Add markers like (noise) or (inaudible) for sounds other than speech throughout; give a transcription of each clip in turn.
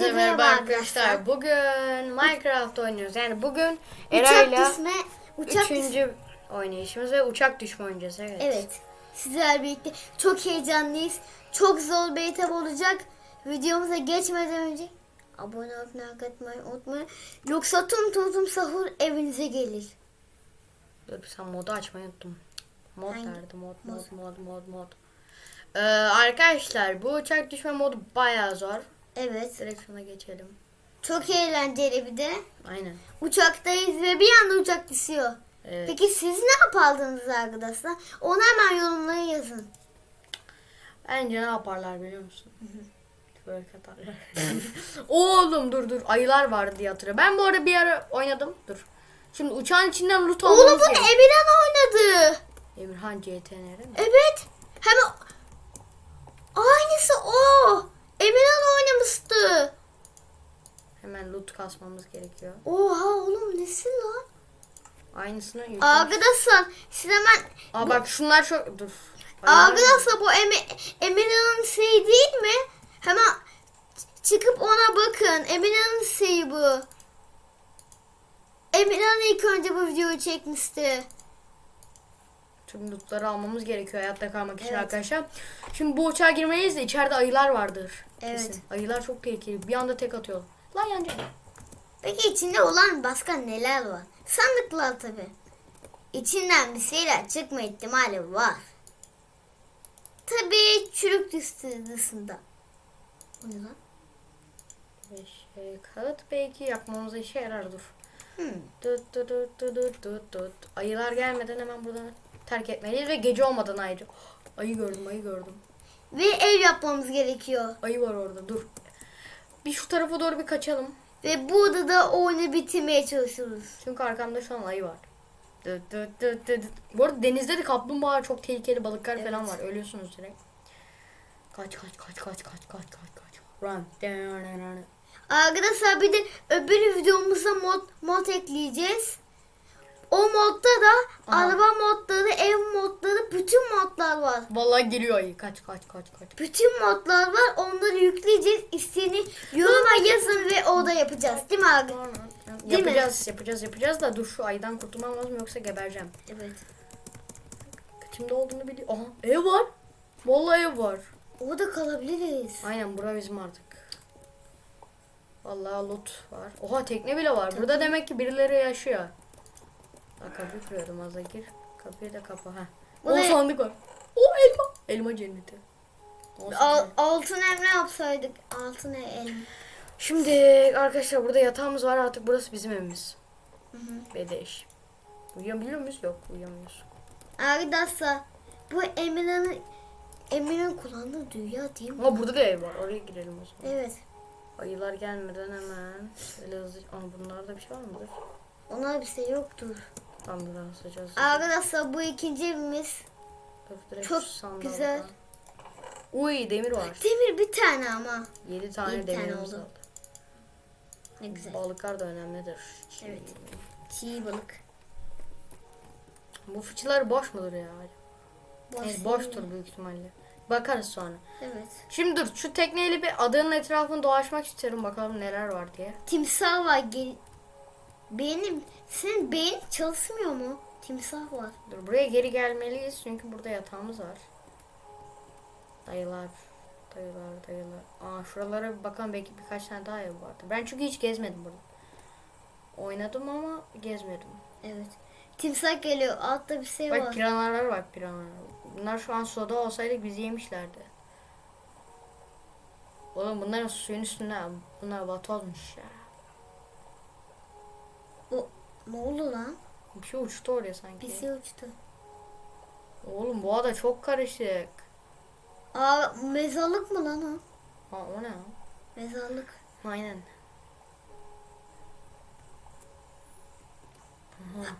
Hepinize merhaba arkadaşlar. Bugün Minecraft oynuyoruz. Yani bugün Eray'la Uçak düşme, uçak düşme. üçüncü oynayışımız ve uçak düşme oynayacağız. Evet. Evet. Sizlerle birlikte çok heyecanlıyız. Çok zor bir etap olacak. Videomuza geçmeden önce abone olup like atmayı unutmayın. Yoksa tüm tüm sahur evinize gelir. Dur sen modu açmayı unuttum. Mod Hangi? nerede? Mod, mod, mod, mod, mod. Ee, arkadaşlar bu uçak düşme modu bayağı zor. Evet. Direkt şuna geçelim. Çok eğlenceli bir de. Aynen. Uçaktayız ve bir anda uçak düşüyor. Evet. Peki siz ne yapardınız arkadaşlar? Onu hemen yorumlara yazın. Bence ne yaparlar biliyor musun? Böyle katarlar. (laughs) Oğlum dur dur. Ayılar vardı diye hatırlıyorum. Ben bu arada bir ara oynadım. Dur. Şimdi uçağın içinden loot Oğlum almamız bunu gerekiyor. Emirhan oynadı. Emirhan CTNR mi? Evet. Hemen aynısı o. Emirhan oynamıştı. Hemen loot kasmamız gerekiyor. Oha oğlum nesin lan? Aynısını yüklemiş. Arkadaşlar siz hemen Aa bak şunlar çok dur. Arkadaşlar bu Emi- Emirhan'ın şeyi değil mi? Hemen çıkıp ona bakın. Emirhan'ın şeyi bu. Emirhan ilk önce bu videoyu çekmişti. Tüm lootları almamız gerekiyor hayatta kalmak için Evet. arkadaşlar. Şimdi bu uçağa girmeyiz de içeride ayılar vardır. Evet. Kesin. Ayılar çok tehlikeli. Bir anda tek atıyor. Lan yanacak. Peki içinde olan başka neler var? Sandıklar tabi. İçinden bir şeyler çıkma ihtimali var. Tabi çürük dışında. O ne lan? Şey, kağıt belki yakmamıza işe yarar dur. Hmm. Tut tut tut tut tut tut. Ayılar gelmeden hemen buradan terk etmeliyiz ve gece olmadan ayrı. Ayı gördüm ayı gördüm. Ve ev yapmamız gerekiyor. Ayı var orada dur. Bir şu tarafa doğru bir kaçalım. Ve burada da oyunu bitirmeye çalışıyoruz. Çünkü arkamda şu an ayı var. Dıt dıt dıt dıt. Bu arada denizde de kaplumbağa çok tehlikeli balıklar falan var. Ölüyorsunuz direkt. Kaç kaç kaç kaç kaç kaç kaç kaç. Run. Arkadaşlar bir de öbür videomuza mod, mod ekleyeceğiz. O modda da Aha. araba modları, ev modları, bütün modlar var. Vallahi geliyor ayı. Kaç kaç kaç kaç. Bütün modlar var. Onları yükleyeceğiz. İsteğini yoruma yazın ve orada yapacağız. Değil mi abi? Değil mi? yapacağız yapacağız yapacağız da dur şu aydan kurtulmam lazım yoksa gebereceğim. Evet. Kimde olduğunu biliyor. Aha ev var. Vallahi ev var. Orada kalabiliriz. Aynen bura bizim artık. Vallahi loot var. Oha tekne bile var. Burada demek ki birileri yaşıyor. Kapıyı kırıyordum az da gir. Kapıyı da kapa. ha. Bu O ne? sandık var. O elma. Elma cenneti. Al, altın ev ne yapsaydık? Altın ev elma. Şimdi arkadaşlar burada yatağımız var artık burası bizim evimiz. Hı hı. Bedeş. Uyuyabiliyor muyuz? Yok uyuyamıyoruz. Arkadaşlar bu Emirhan'ın Emirhan kullandığı dünya değil mi? Ama burada da ev var. Oraya girelim o zaman. Evet. Ayılar gelmeden hemen. Şöyle hızlı. Ama bunlarda bir şey var mıdır? Ona bir şey yoktur. Biraz hızlıcaz. Arkadaşlar bu ikinci evimiz. Dur, direkt Çok güzel. Uy demir var. Demir bir tane ama. 7 tane Yedi tane demirimiz oldu. oldu. Ne güzel. Balıklar da önemlidir. Evet. Çiğ balık. Bu fıçılar boş mudur ya? Boş Evet, değil boştur büyük ihtimalle. Bakarız sonra. Evet. Şimdi dur şu tekneyle bir adanın etrafını dolaşmak istiyorum bakalım neler var diye. Timsah var. Gel Benim senin beyin çalışmıyor mu? Timsah var. Dur buraya geri gelmeliyiz çünkü burada yatağımız var. Dayılar, dayılar, dayılar. Aa şuralara bir bakalım belki birkaç tane daha ev vardı. Ben çünkü hiç gezmedim burada. Oynadım ama gezmedim. Evet. Timsah geliyor. Altta bir şey var. Bak piranalar var piranalar. Bunlar şu an suda olsaydık bizi yemişlerdi. Oğlum bunların suyun üstünde bunlar batozmuş ya. Ne oldu lan? Bir şey uçtu oraya sanki. Bir şey uçtu. Oğlum bu ada çok karışık. Aa mezarlık mı lan o? Ha o ne? Mezarlık. Aynen.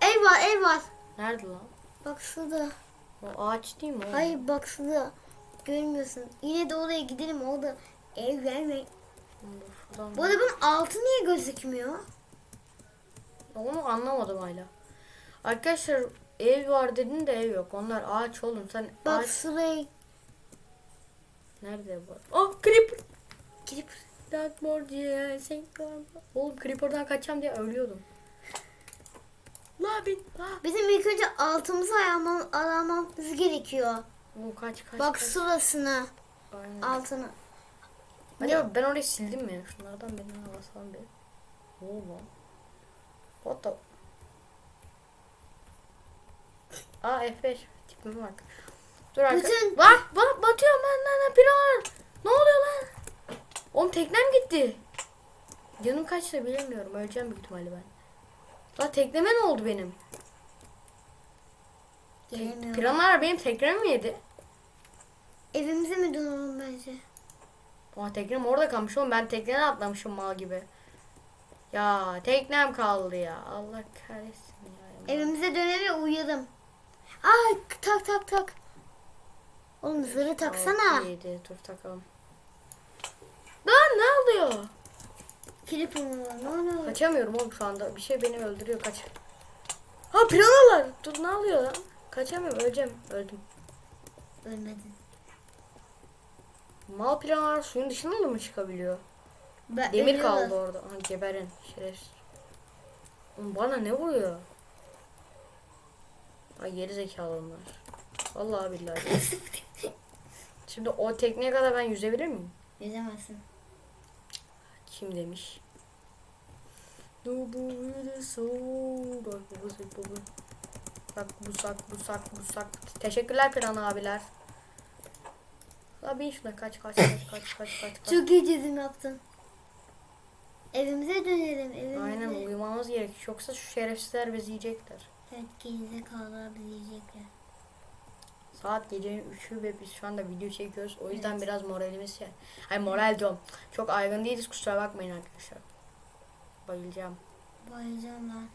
Ev var ev var. Nerede lan? Bak şurada. O ağaç değil mi? o? Hayır bak şurada. Görmüyorsun. Yine de oraya gidelim orada ev şuradan- Bu arada bunun altı niye gözükmüyor? Onu anlamadım hala. Arkadaşlar ev var dedin de ev yok. Onlar ağaç oğlum. Sen Bak ağaç şuraya nerede ev var? Ah creeper. girip That more diye Oğlum Creeper'dan kaçacağım diye ölüyordum. La bin. Bizim ilk önce altımızı ayarmam, aramamız gerekiyor. Oğlum kaç kaç Bak kaç. sırasını, Aynen. altını. Acaba ben orayı sildim mi? Şunlardan birini alasam bir. Oğlum. What the? Aa F5. Tipime bak. Dur arka. Bütün- Bak bak batıyorum ben lan lan piran. Ne oluyor lan? Oğlum teknem gitti. Canım kaçtı bilemiyorum. Öleceğim büyük ihtimalle ben. La tekneme ne oldu benim? Tek, piranlar benim teknemi mi yedi? Evimize mi dönelim bence? Oha teknem orada kalmış oğlum. Ben tekneden atlamışım mal gibi. Ya teknem kaldı ya. Allah kahretsin ya. Evimize dönelim uyuyalım. Aa tak tak tak. Oğlum zırhı taksana. Altı, yedi. Dur takalım. Lan ne oluyor? Var? Ne oluyor? Kaçamıyorum oğlum şu anda. Bir şey beni öldürüyor. Kaç. Ha piranalar. Dur ne oluyor lan? Kaçamıyorum. Öleceğim. Öldüm. Ölmedin. Mal piranalar suyun dışına da mı çıkabiliyor? Ben Demir ölüyorlar. kaldı orada. Ha geberin. Şerefsiz. Oğlum bana ne vuruyor? Ay geri zekalı onlar. Vallahi billahi. (laughs) Şimdi o tekneye kadar ben yüzebilir miyim? Yüzemezsin. Kim demiş? Du bu. Bak bu bu bu bu. Bak bu sak bu sak bu sak. Teşekkürler Piran abiler. La bin şuna kaç kaç kaç kaç kaç kaç kaç. Çok iyi çizim yaptın. Evimize dönelim. Evimize. Aynen uyumamız gerek. Yoksa şu şerefsizler bizi yiyecekler. Evet gerizekalılar bizi yiyecekler. Saat gecenin 3'ü ve biz şu anda video çekiyoruz. O yüzden biraz moralimiz şey. Hayır moral diyorum. Çok aygın değiliz kusura bakmayın arkadaşlar. Bayılacağım. Bayılacağım lan.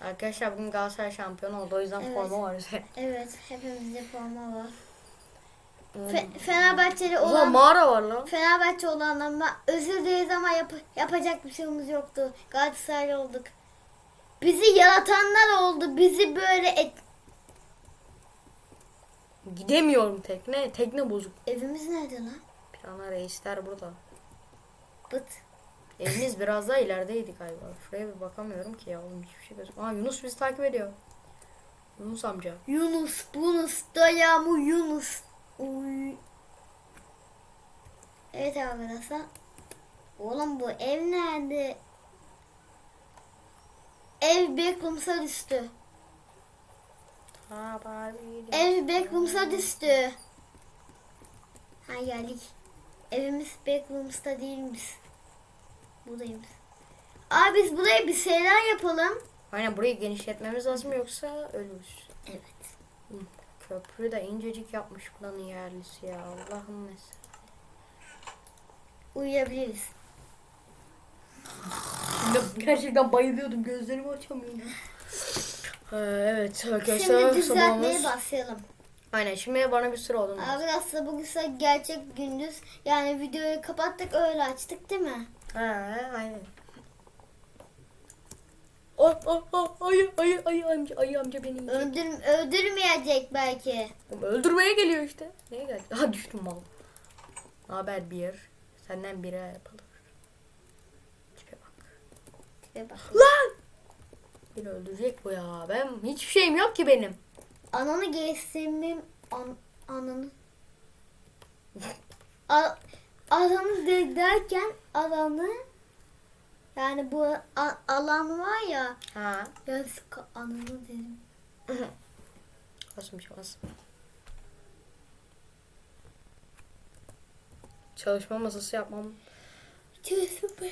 Arkadaşlar bugün Galatasaray şampiyon oldu. O yüzden Evet. forma var. Evet hepimizde forma var. Fe- Fenerbahçeli olan mağara var lan. Fenerbahçe olanlardan özür dileriz ama yap- yapacak bir şeyimiz yoktu. Galatasaraylı olduk. Bizi yaratanlar oldu. Bizi böyle et... Gidemiyorum tekne. Tekne bozuk. Evimiz nerede lan? Pirana reisler burada. Bıt. Eviniz biraz daha ilerideydi galiba. Şuraya bir bakamıyorum ki ya. Oğlum hiçbir şey gözükmüyor. Aa Yunus bizi takip ediyor. Yunus amca. Yunus, Bunus, Dayamu, Yunus. Uy. Evet arkadaşlar. Oğlum bu ev nerede? Ev Beckham'sa düştü. Ha Barbie. Ev Beckham'sa düştü. Ha geldik. Evimiz Beckham'sta değilmiş. Buradayız. Abi biz buraya bir şeyler yapalım. Aynen burayı genişletmemiz lazım yoksa ölürüz. Evet. Köprü de incecik yapmış buranın yerlisi ya. Allah'ım mesela. Uyuyabiliriz. (laughs) Gerçekten bayılıyordum. Gözlerimi açamıyorum. Ha, evet arkadaşlar Şimdi düzeltmeye sabahımız. başlayalım. Aynen şimdi bana bir sıra olun. Arkadaşlar bugün ise gerçek gündüz. Yani videoyu kapattık öyle açtık değil mi? Ha, aynen. Ay ay ay ay ay ay amca ay amca beni yiyecek. Öldür, öldürmeyecek belki. Oğlum Öldürmeye geliyor işte. Neye geldi? Aha düştüm mal. Haber bir? Senden bire yapalım. Tipe bak. Tipe bak. Lan! Beni öldürecek bu ya. Ben hiçbir şeyim yok ki benim. Ananı geçsimim an, ananı. (laughs) A, alanı de, derken alanı yani bu alan var ya Ha. ya ananı dedim. Basmış bas. Çalışma masası yapmam. Be.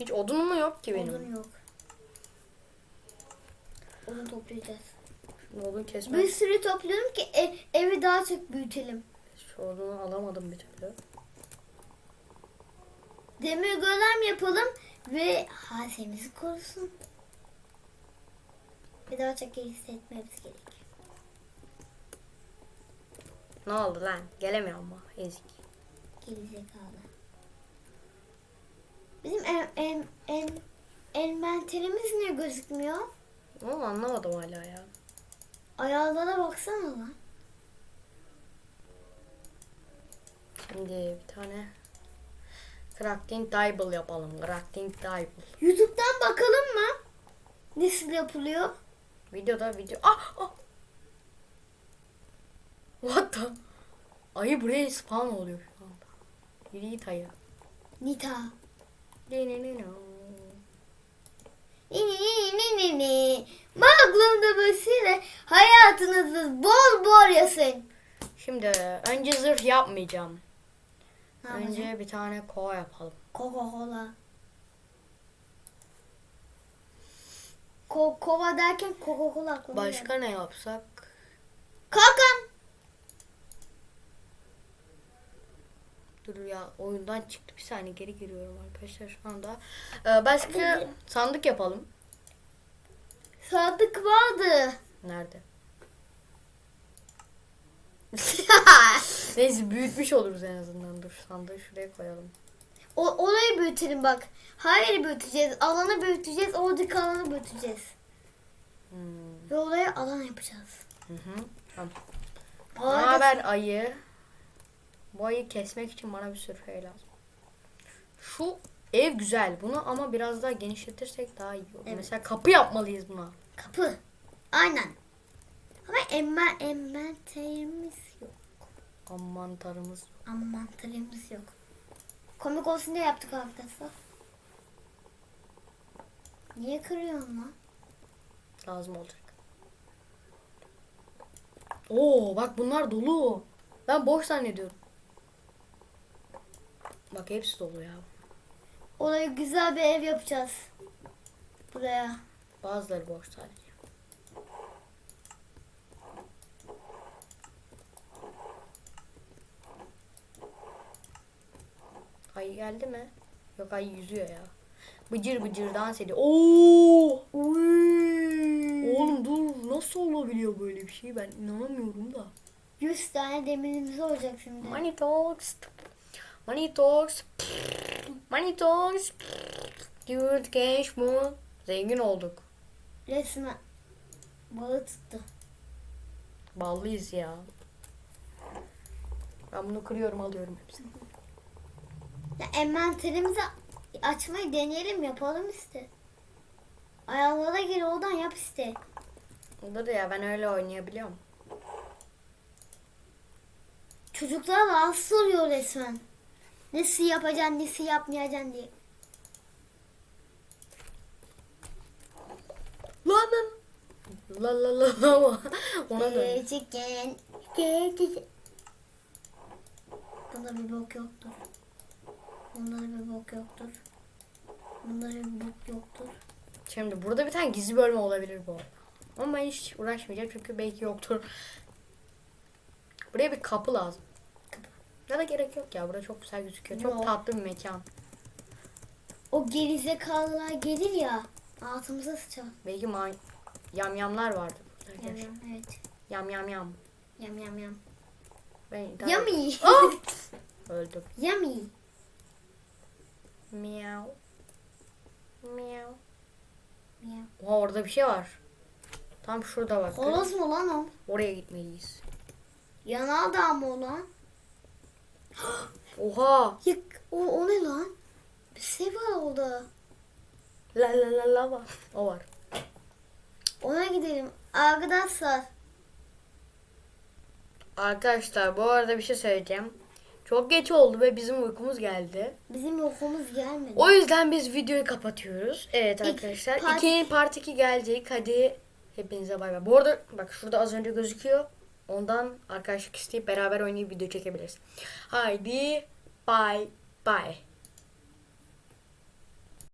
Hiç odunum mu yok ki benim? Odun yok. Odun toplayacağız. Şimdi odun kesmem. Bir sürü topluyorum ki ev- evi daha çok büyütelim. Şu odunu alamadım bir türlü. Demir golem yapalım ve hazemizi korusun. Bir daha çok hissetmemiz gerek. Ne oldu lan? Gelemiyorum mu? Ezik. Gerizekalı. Bizim en, en, en, envanterimiz niye gözükmüyor? Ama anlamadım hala ya. Ayarlara baksana lan. Şimdi bir tane crafting table yapalım. Crafting table. YouTube'dan bakalım mı? Nasıl yapılıyor? Videoda video. Ah! ah! What the? Ayı buraya spawn oluyor şu anda. Yürü git ayı. Nita. Ne ne ne ne. Ni ni ni ni ni. Maglum'da böyle hayatınızı bol bol yaşayın. Şimdi önce zırh yapmayacağım. Ne önce yapacağım? bir tane kova yapalım. Coca-Cola. Ko kova derken aklıma geldi. Başka ne yapsak? Kalkan. Dur ya oyundan çıktı. Bir saniye geri giriyorum arkadaşlar şu anda. Ee, başka sandık yapalım. Sadık vardı. Nerede? (laughs) Neyse büyütmüş oluruz en azından. Dur sandığı şuraya koyalım. o, orayı büyütelim bak. Her yeri büyüteceğiz. Alanı büyüteceğiz. Oradaki alanı büyüteceğiz. Hmm. Ve oraya alan yapacağız. Hı hı. Tamam. Ne Orada- haber ayı? Bu ayı kesmek için bana bir sürü şey lazım. Şu ev güzel. Bunu ama biraz daha genişletirsek daha iyi olur. Evet. Mesela kapı yapmalıyız buna. Kapı. Aynen. Ama emmer emmenterimiz yok. Aman tanrımız. Ammantarımız yok. Komik olsun diye yaptık arkadaşlar. Niye kırıyorsun lan? Lazım olacak. Oo bak bunlar dolu. Ben boş zannediyorum. Bak hepsi dolu ya. Oraya güzel bir ev yapacağız. Buraya. Bazıları boş sadece. Ay geldi mi? Yok ay yüzüyor ya. Bıcır bıcır dans ediyor. Oo! Oğlum dur nasıl olabiliyor böyle bir şey ben inanamıyorum da. 100 tane demirimiz olacak şimdi. Money talks. Money talks. Money talks. Dude genç mu? Zengin olduk. Resmen balı tuttu. Ballıyız ya. Ben bunu kırıyorum alıyorum hepsini. Ya envanterimizi açmayı deneyelim yapalım işte. Ayarlara gir oradan yap işte. Dur ya ben öyle oynayabiliyorum. Çocuklar rahatsız oluyor resmen. Nasıl yapacaksın, nasıl yapmayacaksın diye. Lan lan. La la la la. Ona dön. Gerçekten. Bunda bir bok yoktur. Bunda bir bok yoktur. Bunda bir bok yoktur. Şimdi burada bir tane gizli bölme olabilir bu. Ama ben hiç uğraşmayacağım çünkü belki yoktur. Buraya bir kapı lazım. Ya da gerek yok ya. Burada çok güzel gözüküyor. Çok Yok. tatlı bir mekan. O gerizekalılar gelir ya. Altımıza sıçar. Belki man yamyamlar vardı burada. Yam Yam evet. yam yam. yam. Yam yam yam. Ben Yummy. Ah! (laughs) Öldüm. Yummy. Miau. Miau. Miau. Oha orada bir şey var. Tam şurada bak. Horoz mu lan o? Oraya gitmeliyiz. Yanardağ mı o lan? Oha. Ya, o, o ne lan? Bir şey var orada. La la la la var. O var. Ona gidelim. Arkadaşlar. Arkadaşlar bu arada bir şey söyleyeceğim. Çok geç oldu ve bizim uykumuz geldi. Bizim okumuz gelmedi. O yüzden biz videoyu kapatıyoruz. Evet arkadaşlar. part- İkinci part 2 gelecek. Hadi hepinize bay bay. Bu arada bak şurada az önce gözüküyor. Ondan arkadaşlık isteyip beraber oynayıp video çekebiliriz. Haydi bay bay.